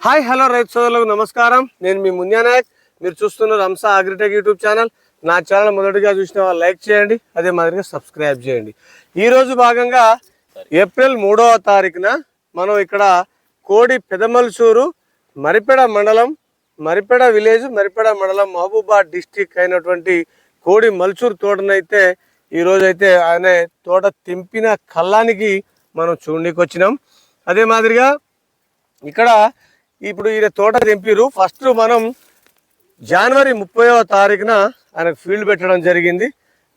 Hi hello రైతు సోదరులకు నమస్కారం. నేను మీ మున్యానాయక్ మీరు చూస్తున్నారు అంసా అగ్రిటెక్ యూట్యూబ్ ఛానల్. నా ఛానల్ మొదటిగా చూసిన వాళ్ళు లైక్ చేయండి అదే మాదిరిగా సబ్స్క్రైబ్ చేయండి. ఈరోజు భాగంగా ఏప్రిల్ మూడవ తారీఖున మనం ఇక్కడ కోడి పెదమల్సూరు మరిపెడ మండలం మరిపెడ విలేజ్ మరిపెడ మండలం మహబూబాద్ డిస్టిక్ అయినటువంటి కోడి మల్చూరు తోటనైతే ఈరోజైతే అయితే ఆయన తోట తెంపిన కళ్ళానికి మనం చూడనీకి వచ్చినాం అదే మాదిరిగా ఇక్కడ ఇప్పుడు ఈయన తోట తెంపిరు ఫస్ట్ మనం జనవరి ముప్పైవ తారీఖున ఆయనకు ఫీల్డ్ పెట్టడం జరిగింది.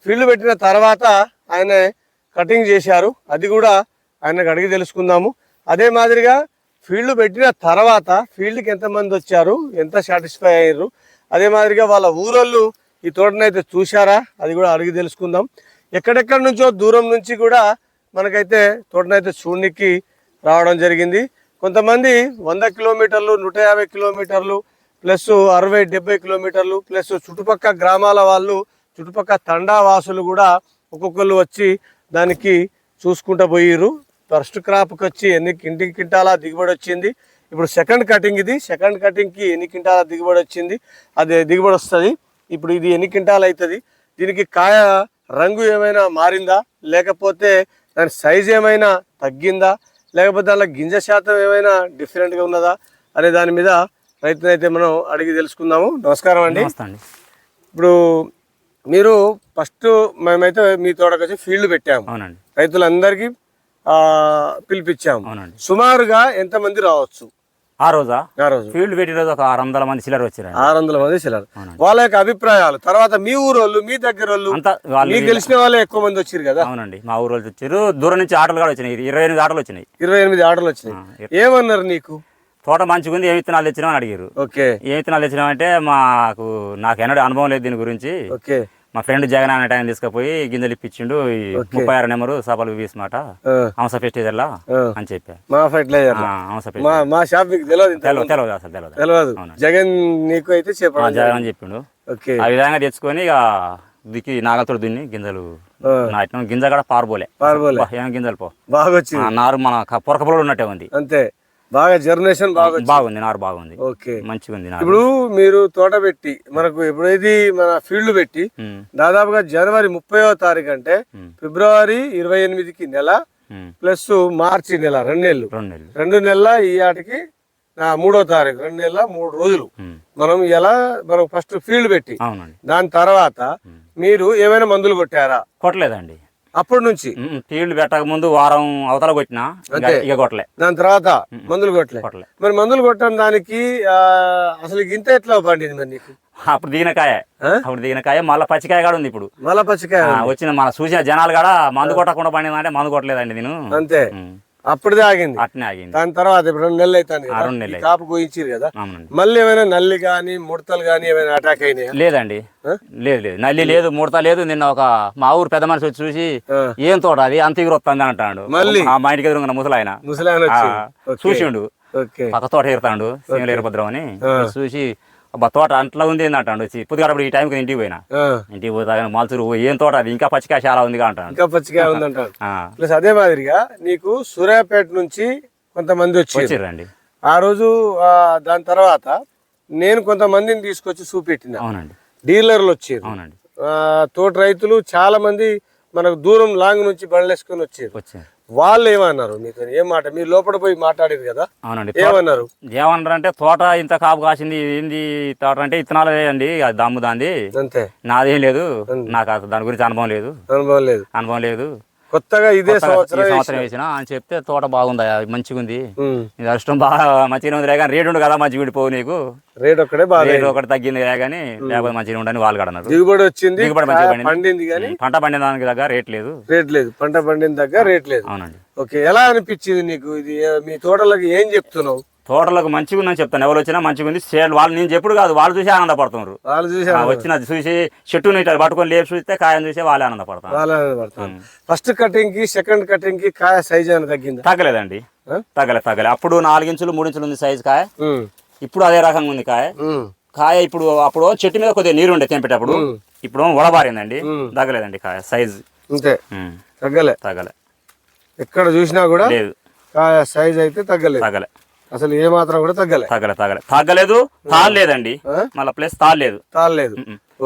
ఫీల్డ్ పెట్టిన తర్వాత ఆయన కటింగ్ చేశారు. అది కూడా ఆయనకు అడిగి తెలుసుకుందాము. అదే మాదిరిగా ఫీల్డ్ పెట్టిన తర్వాత ఫీల్డ్కి ఎంతమంది వచ్చారు? ఎంత సాటిస్ఫై అయ్యారు? అదే మాదిరిగా వాళ్ళ ఊరోళ్ళు ఈ తోటనైతే చూశారా? అది కూడా అడిగి తెలుసుకుందాం. ఎక్కడెక్కడి నుంచో దూరం నుంచి కూడా మనకైతే తోటనైతే చూడనికి రావడం జరిగింది. కొంతమంది వంద కిలోమీటర్లు నూట యాభై కిలోమీటర్లు ప్లస్ అరవై డెబ్బై కిలోమీటర్లు ప్లస్ చుట్టుపక్క గ్రామాల వాళ్ళు చుట్టుపక్క తండా వాసులు కూడా ఒక్కొక్కరు వచ్చి దానికి చూసుకుంటూ పోయిర్రు. ఫస్ట్ క్రాప్కి వచ్చి ఎన్ని కింటి కింటాల దిగుబడి వచ్చింది. ఇప్పుడు సెకండ్ కటింగ్ ఇది. సెకండ్ కటింగ్కి ఎన్ని కింటాల దిగుబడి వచ్చింది. అది దిగుబడి వస్తుంది. ఇప్పుడు ఇది ఎన్ని కింటాలు అవుతుంది దీనికి కాయ రంగు ఏమైనా మారిందా? లేకపోతే దాని సైజ్ ఏమైనా తగ్గిందా? లేకపోతే దానిలో గింజ శాతం ఏమైనా డిఫరెంట్గా ఉన్నదా అనే దాని మీద రైతునైతే మనం అడిగి తెలుసుకుందాము. నమస్కారం అండి. ఇప్పుడు మీరు ఫస్ట్ మేమైతే మీ తోటకు వచ్చి ఫీల్డ్ పెట్టాము. రైతులందరికీ పిలిపించాము. సుమారుగా ఎంతమంది రావచ్చు? ఆ రోజా? ఆ రోజు. ఫీల్డ్ పెట్టిన రోజు ఒక ఆరు వందల మంది చిల్లర వచ్చారండి ఆరు వందల మంది చిల్లరు. వాళ్ళ యొక్క అభిప్రాయాలు తర్వాత మీ ఊరోళ్ళు మీ దగ్గర వాళ్ళు అంతా వాళ్ళు మీకు తెలిసిన వాళ్ళే ఎక్కువ మంది వచ్చారు కదా? అవునండి. మా ఊరు వాళ్ళు వచ్చారు. దూరం నుంచి ఆటోలు కూడా వచ్చినాయి. ఇరవై ఎనిమిది ఆటోలు వచ్చినాయి. ఇరవై ఎనిమిది ఆర్డర్లు వచ్చినాయి. ఏమన్నారు నీకు? తోట మంచిగా ఉంది ఏ విత్తనాలు తెచ్చినావు అని అడిగారు. ఓకే. ఏ విత్తనాలు తెచ్చినావంటే మాకు నాకు ఎన్నడూ అనుభవం లేదు దీని గురించి. ఓకే. మా ఫ్రెండ్ జగన్ అనే టైం తీసుకుపోయి గింజలు ఇప్పించిండు ఈ ముప్పై ఆరు నెంబరు సభలు మాట హంస ఫెస్టివల్లా ఆ. అని చెప్పా. మా ఫెర్టిలైజర్ ఆ, హంస మా ఫెస్టివల్. మా షాప్ మీకు తెలియదు ఇంత తెలియదు తెలియదు అసలు తెలియదు తెలియదు అవునండి. జగన్ నీకు అయితే చెప్పండి జగన్ అని చెప్పిండు. ఆ విధంగా తెచ్చుకొని ఇక దిక్కి నాగలతో దున్ని గింజలు. నాటినాం. గింజ కూడా పారబోలే. పారబోలే. బా, ఏం గింజలు పో. బాగా వచ్చింది నారు మన పొరక ఉన్నట్టే ఉంది. అంతే. బాగా జర్నేషన్ బాగా బాగుంది నారు బాగుంది. ఓకే. మంచిగా ఉంది ఇప్పుడు మీరు తోట పెట్టి మనకు ఎప్పుడైతే మన ఫీల్డ్ పెట్టి దాదాపుగా జనవరి ముప్పైవ తారీఖు అంటే ఫిబ్రవరి ఇరవై ఎనిమిదికి నెల. ప్లస్ మార్చి నెల రెండు నెలలు. రెండు నెలలు. ఈ ఆటికి మూడో తారీఖు రెండు నెలల మూడు రోజులు. మనం ఎలా మనం ఫస్ట్ ఫీల్డ్ పెట్టి దాని తర్వాత మీరు ఏమైనా మందులు కొట్టారా? కొట్టలేదండి. అప్పటి నుంచి? ఫీల్డ్ పెట్టక ముందు వారం అవతల కొట్టినా ఇక- కొట్టలే. దాని తర్వాత మందులు కొట్టలే. కొట్టలే. మరి మందులు కొట్టడం దానికి అసలు ఇంత ఎట్లా పండింది మరి నీకు? అప్పుడు దిగిన కాయ ఆ? అప్పుడు దిగిన కాయ మళ్ళీ పచ్చికాయ కూడా ఉంది ఇప్పుడు. మళ్ళా పచ్చికాయ వచ్చిన మన చూసిన జనాలు కూడా మందు కొట్టకుండా పండిందంటే మందు కొట్టలేదండి నేను. అంతే. ఉమ్, అప్పుడుదే ఆగింది. అట్నే ఆగింది. దాని తర్వాత ఇప్పుడు రెండు నెలలు ఈ కాపు కోయించారు కదా. మళ్ళీ ఏమైనా నల్లి కానీ ముడతలు కానీ ఏమైనా అటాక్ అయినాయా? లేదండి? లేదు లేదు. నల్లి లేదు ముడత లేదు. నిన్న ఒక మా ఊరు పెద్ద మనిషి వచ్చి చూసి ఏం తోట అది? అంత ఎగురు వస్తుంది అంటాడు. మళ్ళీ? ఆ మా ఇంటికి ఎదురుగా ముసలాయన. ముసలాయన. చూసిండు. పక్క తోట ఎగురుతాడు సీమల వీరభద్రం అని. చూసి అబ్బా తోట అంట్లా ఉంది అంటాడు. వచ్చి పొద్దుగాడప్పుడు ఈ టైంకి ఇంటికి పోయినా. ఇంటికి పోతా మాల్చూరు "ఓ, ఏం తోట అది? ఇంకా పచ్చికాయ చాలా ఉంది అంటాడు. ఇంకా పచ్చికాయ ఆ, ప్లస్ అదే మాదిరిగా నీకు సూర్యాపేట నుంచి కొంతమంది వచ్చిర్రండి ఆ రోజు దాని తర్వాత నేను కొంతమందిని తీసుకొచ్చి చూపెట్టిన. అవునండి. డీలర్లు వచ్చారు. అవునండి. తోటి రైతులు చాలా మంది మనకు దూరం లాంగ్ నుంచి వచ్చారు. వచ్చారు. వాళ్ళు ఏమన్నారు మీతో ఏం మాట? మీరు లోపల పోయి మాట్లాడారు కదా? అవునండి. ఏమన్నారు ఏమన్నారు? అంటే తోట ఇంత కాపు కాసింది ఏంది తోట అంటే ఇత్తనాలు అండి అది దమ్ము దాంది. అంతే. నాదేం లేదు. నాకు దాని గురించి అనుభవం లేదు. అనుభవం లేదు. అనుభవం లేదు. కొత్తగా ఇదే సంవత్సరం వేసిన అని చెప్తే తోట బాగుంది? మంచిగా ఉంది ఇది అష్టం బాగా మంచిగా ఉంది కానీ రేటు ఉంది కదా మంచిగా విడిపోవు నీకు. రేట్ ఒక్కడే బాగా రేటు ఒకటి తగ్గింది కానీ లేకపోతే మంచిగా ఉండని వాళ్ళు కూడా అన్నారు. దిగుబడి వచ్చింది దిగుబడి మంచిగా పండింది. కానీ పంట పండిన దానికి దగ్గర రేట్ లేదు. రేట్ లేదు. పంట పండిన దగ్గర రేట్ లేదు. అవునండి. ఓకే ఎలా అనిపించింది నీకు? ఇది మీ తోటలకు ఏం చెప్తున్నావు? తోటలకు మంచిగా ఉందని చెప్తాను. ఎవరు వచ్చినా మంచిగా ఉంది సేల్ వాళ్ళు నేను చెప్పుడు కాదు. వాళ్ళు చూసి ఆనందపడుతున్నారు వాళ్ళు ఆ, చూసారు వచ్చిన చూసి చెట్టుని ఇట్లా పట్టుకొని లేపు చూస్తే కాయని చూసి వాళ్ళే ఆనందపడతారు. వాళ్ళు ఫస్ట్ కటింగ్కి సెకండ్ కటింగ్కి కాయ సైజ్ తగ్గిందా? తగ్గలేదండి. ఆ? తగ్గలే తగ్గలే. అప్పుడు నాలుగించులు మూడించులు ఉంది సైజు కాయ. ఇప్పుడు అదే రకంగా ఉంది కాయ. కాయ ఇప్పుడు అప్పుడు చెట్టు మీద కొద్దిగా నీరు ఉండే తెంపేటప్పుడు ఇప్పుడు వడబారిందండి. తగ్గలేదండి కాయ సైజు అంతే. తగ్గలే. తగ్గలే. ఎక్కడ చూసినా కూడా లేదు. కాయ సైజ్ అయితే తగ్గలేదు. తగ్గలే. అసలు ఏ మాత్రం కూడా తగ్గలే. తగ్గలే తగ్గలే. తగ్గలేదు తాళలేదండి ఆ? మళ్ళీ ప్లస్ తాళలేదు తాళలేదు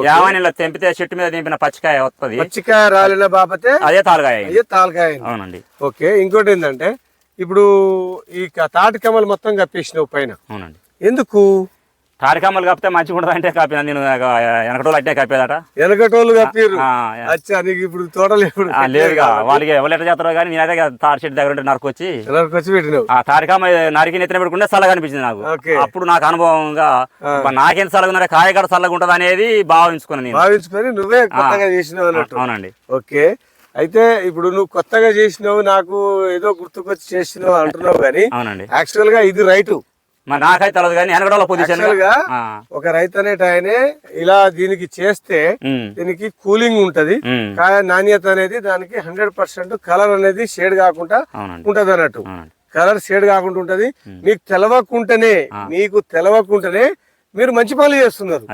ఏమైనా ఇలా తెంపితే చెట్టు మీద తెంపిన పచ్చికాయ వస్తుంది పచ్చికాయ రాలిన బాపతే అదే. అయ్యే తాళకాయ అయింది. అవునండి. ఓకే ఇంకోటి ఏంటంటే ఇప్పుడు ఈ తాటి కమ్మలు మొత్తం కప్పేసినావు పైన. అవునండి. ఎందుకు? తారికమ్మలు కప్పితే మంచిగా ఉండదు అంటే కప్పిన నేను వెనకటోళ్ళు అట్టే కప్పేదట. వెనకటోళ్ళు కప్పిర్రు. ఆ, అచ్చా నీకు ఇప్పుడు తోటలు ఇప్పుడు లేదుగా వాళ్ళకి ఎవరు ఎట్లా చేస్తారో కానీ నేనైతే తాడి చెట్టు దగ్గర ఉంటే నరకొచ్చి ఎవరికి వచ్చి పెట్టినావు. ఆ తారికమ్మ నరికి నెత్తిన పెట్టుకుంటే చల్లగా అనిపించింది నాకు. అప్పుడు నాకు అనుభవంగా నాకేం చల్లగా కాయగడ చల్లగా ఉంటుంది అనేది భావించుకున్నాను నేను. భావించుకొని నువ్వే కొత్తగా చేసినావు అన్నట్టు. అవునండి. ఓకే. అయితే ఇప్పుడు నువ్వు కొత్తగా చేసినావు నాకు ఏదో గుర్తుకొచ్చి చేసినావు అంటున్నావు కానీ అవునండి. యాక్చువల్గా ఇది రైటు. మరి నాకైతే తెలియదు కానీ వెనకడోళ్ళ పొజిషన్ ఒక రైతు అనేట ఆయనే ఇలా దీనికి చేస్తే దీనికి కూలింగ్ ఉంటది. నాణ్యత అనేది దానికి హండ్రెడ్ పర్సెంట్ కలర్ అనేది షేడ్ కాకుండా ఉంటది అన్నట్టు. కలర్ షేడ్ కాకుండా ఉంటది. మీకు తెలవకుంటేనే మీకు తెలవకుంటేనే మీరు మంచి పనులు చేస్తున్నారు.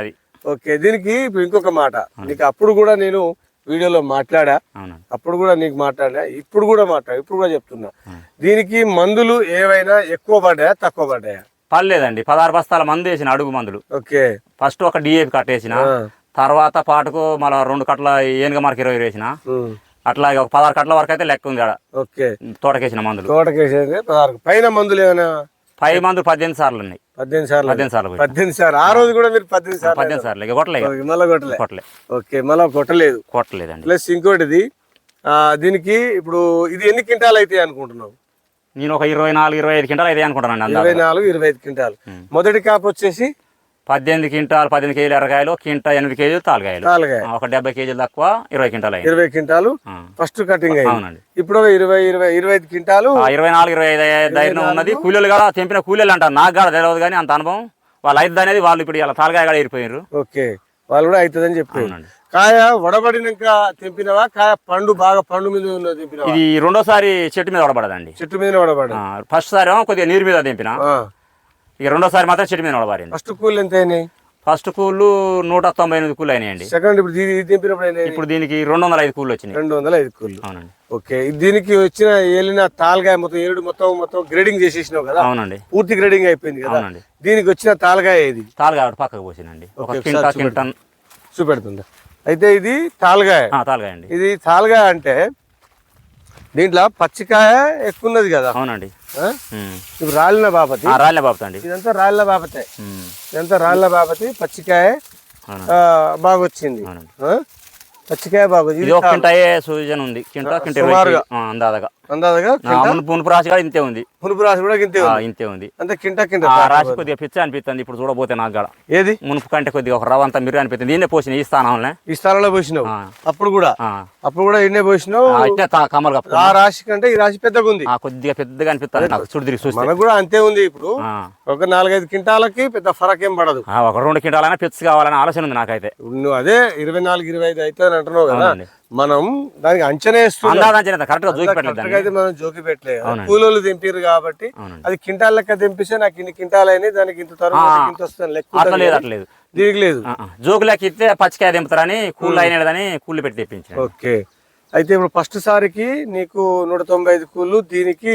ఓకే దీనికి ఇంకొక మాట. నీకు అప్పుడు కూడా నేను వీడియోలో మాట్లాడా? అప్పుడు కూడా నీకు మాట్లాడా? ఇప్పుడు కూడా మాట్లాడా? ఇప్పుడు కూడా చెప్తున్నా. దీనికి మందులు ఏవైనా ఎక్కువ పడ్డాయా తక్కువ పడ్డాయా? పర్లేదండి పదహారు బస్తాల మందు వేసిన అడుగు మందులు. ఓకే. ఫస్ట్ ఒక డిఏపి కట్టేసిన. తర్వాత పాటకు మళ్ళీ రెండు కట్ల ఏనుగ మార్కి ఇరవై వేసిన. అట్లాగే ఒక పదహారు కట్ల వరకు అయితే లెక్క ఉంది ఆడ. ఓకే. తోటకేసిన మందులు. తోటకేసేది పదహారు. పైన మందులు ఏమైనా? పై మందులు పద్దెనిమిది సార్లు ఉన్నాయి. పద్దెనిమిది సార్లు. పద్దెనిమిది సార్లు. పద్దెనిమిది సార్లు. ఆ రోజు కూడా మీరు పద్దెనిమిది సార్లు పద్దెనిమిది సార్లు. ఇక కొట్టలే ఇక. ఓకే, మళ్ళా కొట్టలే. కొట్టలే. ఓకే మళ్ళా కొట్టలేదు. కొట్టలేదండి. ప్లస్ ఇంకోటిది దీనికి ఇప్పుడు ఇది ఎన్ని క్వింటాలు అవుతాయి అనుకుంటున్నావు? నేను ఒక ఇరవై నాలుగు ఇరవై ఐదు క్వింటాలు అయితే అనుకుంటానండి ఇరవై నాలుగు ఇరవై ఐదు క్వింటాలు. మొదటి కాపు వచ్చేసి? పద్దెనిమిది క్వింటాలు పద్దెనిమిది కేజీలు ఎర్రకాయలు కింటా ఎనిమిది కేజీలు ఆ, ఒక డెబ్బై కేజీలు తక్కువ ఇరవై క్వింటాలు ఇరవై క్వింటాలు. ఫస్ట్ కటింగ్ అవునండి. ఇప్పుడు ఇరవై ఇరవై ఇరవై ఐదు క్వింటాలు. ఆ, ఇరవై నాలుగు ఇరవై ఐదు ధైర్యం ఉన్నది. కూలీలు కూడా తెంపిన కూలీలు అంటారు. నాకు కూడా తెలియదు కానీ అంత అనుభవం. వాళ్ళు ఐదు అనేది వాళ్ళు ఇప్పుడు ఇలా తాలుకాయ కూడా ఏరిపోయారు ఓకే. వాళ్ళు కూడా అవుతుందని చెప్పారు. కాయ వడబడినాక తెంపినవా? కాయ పండు బాగా పండు మీద తెంపినవా? ఇది రెండోసారి చెట్టు మీద పడబడదండి చెట్టు మీద వడబడి ఫస్ట్ సారి కొద్దిగా నీరు మీద తెంపిన. ఇక రెండోసారి మాత్రం చెట్టు మీద పడబారింది ఫస్ట్ కూల్ ఎంత అయినాయి? ఫస్ట్ కూళ్ళు నూట తొంభై ఎనిమిది కూలు అయినాయండి. సెకండ్ ఇప్పుడు ఇది తెంపినప్పుడు ఇప్పుడు దీనికి రెండు వందల ఐదు కూళ్ళు వచ్చినాయి. రెండు వందల ఐదు కూల్ అవునండి. ఓకే. దీనికి వచ్చిన ఏలిన తాల్గాయ మొత్తం ఏడు మొత్తం మొత్తం గ్రేడింగ్ చేసేసినావు కదా? అవునండి. పూర్తి గ్రేడింగ్ అయిపోయింది కదా? అవునండి. దీనికి వచ్చిన తాల్గాయ ఏది? తాలుగా ఒకటి పక్కకు పోసిందండి. ఒక కింటా కింటన్. చూపెడుతుందా? అయితే ఇది తాల్గాయ తాలుగా అండి. ఇది తాల్గాయ అంటే దీంట్లో పచ్చికాయ ఎక్కువ ఉన్నది కదా. అవునండి. ఇప్పుడు రాలిన బాపతి. రాళ్ళే బాబుతా అండి ఇదంతా రాళ్ళ బాపతే. ఇదంతా రాళ్ళ బాపతి పచ్చికాయ బాగా వచ్చింది? పచ్చికాయ బాగా. ఇది ఒక కింటాయే సూచన ఉంది. కింటా కింట అందాదగా అందాజగా మునుపు రాశి కూడా ఇంతే ఉంది. పునుపు రాసి కూడా ఉంది. ఇంతే ఉంది. అంత కింట ఆ రాశి కొద్దిగా పిచ్చ అనిపిస్తుంది ఇప్పుడు చూడబోతే నాకు కూడా. ఏది? మునుపు కంటే కొద్దిగా ఒక రవ్వ అంతా మీరు అనిపిస్తుంది. దీన్నే పోసిన ఈ స్థానంలో ఈ స్థలంలో పోసినావు. అప్పుడు కూడా. అప్పుడు కూడా ఎన్నే పోసినావు? కప్పు ఆ రాశి కంటే ఈ రాశి పెద్దగా ఉంది. ఆ, కొద్దిగా పెద్దగా అనిపిస్తుంది నాకు చుడు తిరిగి చూస్తే. మనకు కూడా అంతే ఉంది ఇప్పుడు. ఒక నాలుగైదు క్వింటాలకి పెద్ద ఫరక్ ఏం పడదు ఒక రెండు కింటాలైనా పెచ్చు కావాలని ఆలోచన ఉంది నాకైతే. నువ్వు అదే ఇరవై నాలుగు ఇరవై ఐదు అయితే అని అంటున్నావు కదా. మనం దానికి అంచనా వేస్తున్నాం జోకి మనం జోకి పెట్టలేదు. కూలోళ్ళు దింపారు కాబట్టి. అది క్వింటాల్ లెక్క దింపిస్తే నాకు ఇన్ని క్వింటాల్ అయినాయి దానికి ఇంత తరువాత. ఇంత వస్తుంది లెక్క దీనికి లేదు ఆ. జోకులకి ఇస్తే పచ్చికాయ దింపుతారని కూల్ అయినదని కూలి పెట్టి తెప్పించాను ఓకే అయితే ఇప్పుడు ఫస్ట్ సారికి నీకు నూట తొంభై ఐదు కూలు దీనికి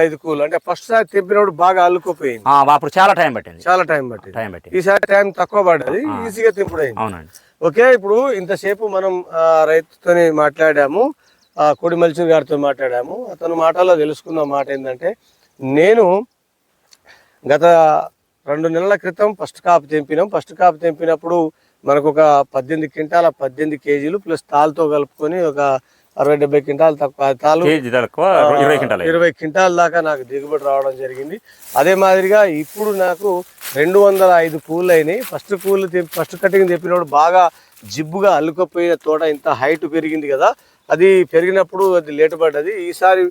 ఐదు. కూలు. అంటే ఫస్ట్ సారి తెంపినప్పుడు బాగా అల్లుకుపోయింది. అప్పుడు చాలా టైం పట్టింది. చాలా టైం పట్టింది. టైం పట్టింది. ఈసారి టైం తక్కువ పడ్డది. ఈజీగా తెంపుడైంది అవునండి. ఓకే ఇప్పుడు ఇంతసేపు మనం రైతుతోని మాట్లాడాము. ఆ, కొడి మల్చూర్ గారితో మాట్లాడాము. అతని మాటల్లో తెలుసుకున్న మాట ఏంటంటే నేను గత రెండు నెలల క్రితం ఫస్ట్ కాపు తెంపినాం. ఫస్ట్ కాపు తెంపినప్పుడు మనకు ఒక పద్దెనిమిది క్వింటాల పద్దెనిమిది కేజీలు ప్లస్ తాళ్ళతో కలుపుకొని ఒక అరవై డెబ్బై క్వింటాలు తక్కువ. ఇరవై క్వింటాలు. అయ్యింది. ఇరవై క్వింటాల దాకా నాకు దిగుబడి రావడం జరిగింది. అదే మాదిరిగా ఇప్పుడు నాకు రెండు వందల ఐదు పూలు అయినాయి. ఫస్ట్ పూలు ఫస్ట్ కటింగ్ తెప్పినప్పుడు బాగా జిబ్బుగా అల్లుకపోయిన తోట ఇంత హైట్ పెరిగింది కదా. అది పెరిగినప్పుడు అది లేటు పడ్డది. ఈసారి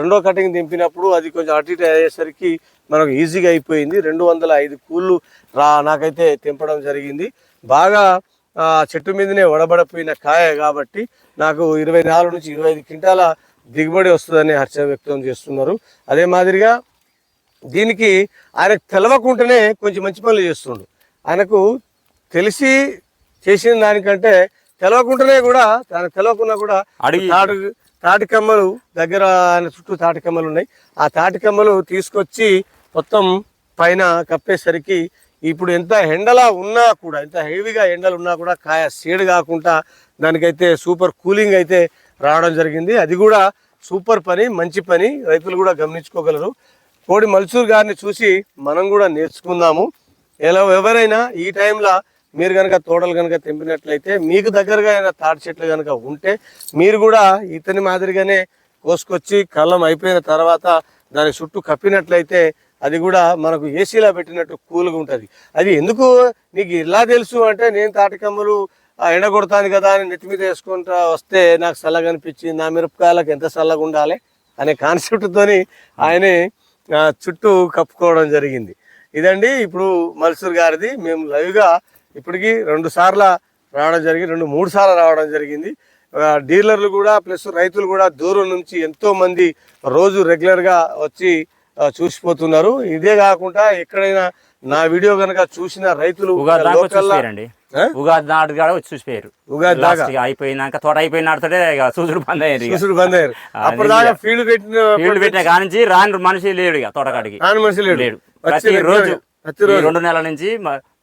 రెండో కటింగ్ తెంపినప్పుడు అది కొంచెం అటు ఇటు అయ్యేసరికి మనకు ఈజీగా అయిపోయింది. రెండు వందల ఐదు కూళ్ళు రా నాకైతే తెంపడం జరిగింది. బాగా ఆ, చెట్టు మీదనే వడబడిపోయిన కాయ కాబట్టి నాకు ఇరవై నాలుగు నుంచి ఇరవై ఐదు క్వింటాల దిగుబడి వస్తుందని హర్ష వ్యక్తం చేస్తున్నారు. అదే మాదిరిగా దీనికి ఆయనకు తెలవకుండానే కొంచెం మంచి పనులు చేస్తుండు. ఆయనకు తెలిసి చేసిన దానికంటే తెలవకుండానే కూడా తనకు తెలవకున్నా కూడా అడిగి తాడు తాటి కమ్మలు దగ్గర ఆయన చుట్టూ తాటి కమ్మలు ఉన్నాయి. ఆ తాటి కమ్మలు తీసుకొచ్చి మొత్తం పైన కప్పేసరికి ఇప్పుడు ఎంత ఎండలా ఉన్నా కూడా ఎంత హెవీగా ఎండలు ఉన్నా కూడా కాయ సీడ్ కాకుండా దానికైతే సూపర్ కూలింగ్ అయితే రావడం జరిగింది. అది కూడా సూపర్ పని మంచి పని. రైతులు కూడా గమనించుకోగలరు. కోడి మల్సూర్ గారిని చూసి మనం కూడా నేర్చుకుందాము. ఎలా ఎవరైనా ఈ టైంలో మీరు కనుక తోటలు కనుక తెంపినట్లయితే మీకు దగ్గరగా అయినా తాటి చెట్లు కనుక ఉంటే మీరు కూడా ఇతని మాదిరిగానే కోసుకొచ్చి కళ్ళం అయిపోయిన తర్వాత దాని చుట్టూ కప్పినట్లయితే అది కూడా మనకు ఏసీలో పెట్టినట్టు కూల్గా ఉంటుంది. అది ఎందుకు? నీకు ఇలా తెలుసు అంటే నేను తాటికమ్మలు ఎండగొడతాను ఎండ కొడతాను కదా అని నెత్తి మీద వేసుకుంటా వస్తే నాకు చల్లగా అనిపించింది. నా మిరపకాయలకు ఎంత చల్లగా ఉండాలి అనే కాన్సెప్ట్తోని ఆయనే చుట్టూ కప్పుకోవడం జరిగింది. ఇదండి ఇప్పుడు మల్సూర్ గారిది. మేము లైవ్గా ఇప్పటికీ రెండు సార్లు రావడం జరిగింది రెండు మూడు సార్లు రావడం జరిగింది. డీలర్లు కూడా ప్లస్ రైతులు కూడా దూరం నుంచి ఎంతోమంది రోజు రెగ్యులర్గా వచ్చి చూసిపోతున్నారు. ఇదే కాకుండా ఎక్కడైనా నా వీడియో కనుక చూసిన రైతులు ఉగాది నాడు కూడా వచ్చి చూసిపోయారు. ఉగాది దాకా? అయిపోయినాక తోట అయిపోయిన నాడుతోటే చూసుడు బంద్ అయ్యారు బంద్ అయ్యారు. ఫీల్డ్ పెట్టిన ఫీల్డ్ పెట్టిన కానించి రాని మనిషి లేడు ఇక తోటకాడికి. నాన్న మనిషి లేడు. ప్రతి రోజు రెండు నెలల నుంచి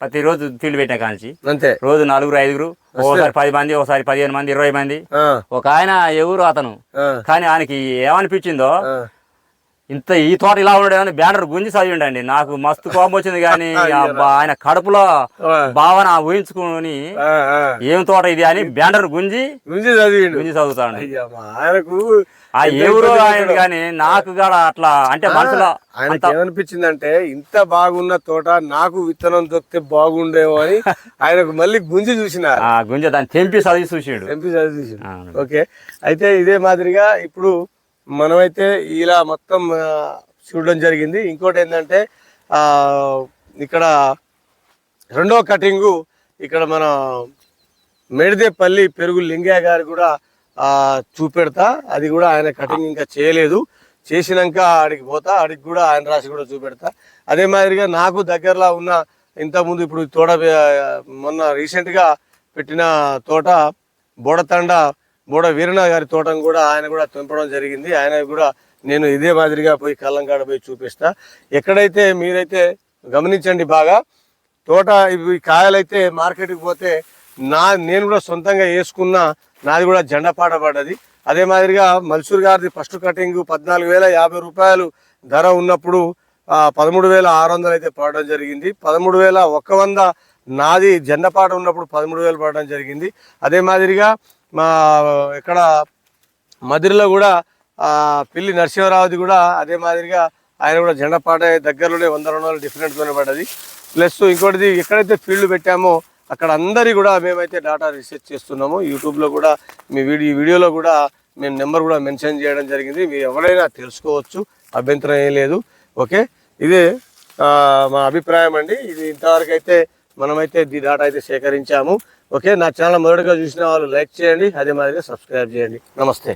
ప్రతి రోజు ఫీల్డ్ పెట్టిన కానించి. అంతే. రోజు నలుగురు ఐదుగురు ఒకసారి పది మంది ఒకసారి పదిహేను మంది ఇరవై మంది. ఒక ఆయన ఎవరు అతను? కానీ ఆయనకి ఏమనిపించిందో. ఇంత ఈ తోట ఇలా ఉండేదని బ్యానర్ గుంజి చదివిండండి. నాకు మస్తు కోపం వచ్చింది కానీ ఆయన కడుపులో భావన ఊహించుకుని. ఏం తోట ఇది అని బ్యానర్ గుంజి గురించి చదివిండు. గుంజి చదువుతాడు. ఆయనకు ఆ ఎవరు ఆయన కానీ నాకు కూడా అట్లా అంటే మనసులో ఆయనకి ఏమనిపించిందంటే ఇంత బాగున్న తోట నాకు విత్తనం దొరికితే బాగుండేమో అని ఆయనకు మళ్ళీ గుంజి చూసిన. ఆ గుంజ దాన్ని తెంపి చదివి చూసాడు. ఎంపీ చదివి అవును. ఓకే. అయితే ఇదే మాదిరిగా ఇప్పుడు మనమైతే ఇలా మొత్తం చూడడం జరిగింది. ఇంకోటి ఏంటంటే ఇక్కడ రెండో కటింగు ఇక్కడ మన మెడిదేపల్లి పెరుగు లింగయ్య గారు కూడా చూపెడతా. అది కూడా ఆయన కటింగ్ ఇంకా చేయలేదు. చేసినాక ఆడికి పోతా. ఆడికి కూడా ఆయన రాసి కూడా చూపెడతా. అదే మాదిరిగా నాకు దగ్గరలో ఉన్న ఇంతకుముందు ఇప్పుడు తోట మొన్న రీసెంట్గా పెట్టిన తోట బోడతండ బోడ వీరనా గారి తోటను కూడా ఆయన కూడా తెంపడం జరిగింది. ఆయన కూడా నేను ఇదే మాదిరిగా పోయి కళ్ళంకాడ పోయి చూపిస్తా. ఎక్కడైతే మీరైతే గమనించండి బాగా తోట ఇవి కాయలైతే మార్కెట్కి పోతే నా నేను కూడా సొంతంగా వేసుకున్న నాది కూడా జెండా పాట పడ్డది. అదే మాదిరిగా మల్సూర్ గారిది ఫస్ట్ కటింగ్ పద్నాలుగు వేల యాభై రూపాయలు ధర ఉన్నప్పుడు పదమూడు వేల ఆరు వందలు అయితే పడడం జరిగింది. పదమూడు వేల ఒక్క వంద నాది జెండపాట ఉన్నప్పుడు పదమూడు వేలు పడడం జరిగింది. అదే మాదిరిగా మా ఇక్కడ మదిరిలో కూడా పిల్లి నరసింహరావుది కూడా అదే మాదిరిగా ఆయన కూడా జెండపాట దగ్గరలోనే వంద రెండు వందలు డిఫరెంట్తోనే పడ్డది. ప్లస్ ఇంకోటిది ఎక్కడైతే ఫీల్డ్ పెట్టామో అక్కడ అందరి కూడా మేమైతే డేటా రీసెర్చ్ చేస్తున్నాము యూట్యూబ్లో కూడా మీ వీడియో వీడియోలో కూడా మేము నెంబర్ కూడా మెన్షన్ చేయడం జరిగింది. మీరు ఎవరైనా తెలుసుకోవచ్చు అభ్యంతరం ఏం లేదు. ఓకే ఇదే మా అభిప్రాయం అండి. ఇది ఇంతవరకు అయితే మనమైతే ఈ డేటా అయితే సేకరించాము. ఓకే నా ఛానల్ మొదటిగా చూసిన వాళ్ళు లైక్ చేయండి అదే మాదిరిగా సబ్స్క్రైబ్ చేయండి. నమస్తే.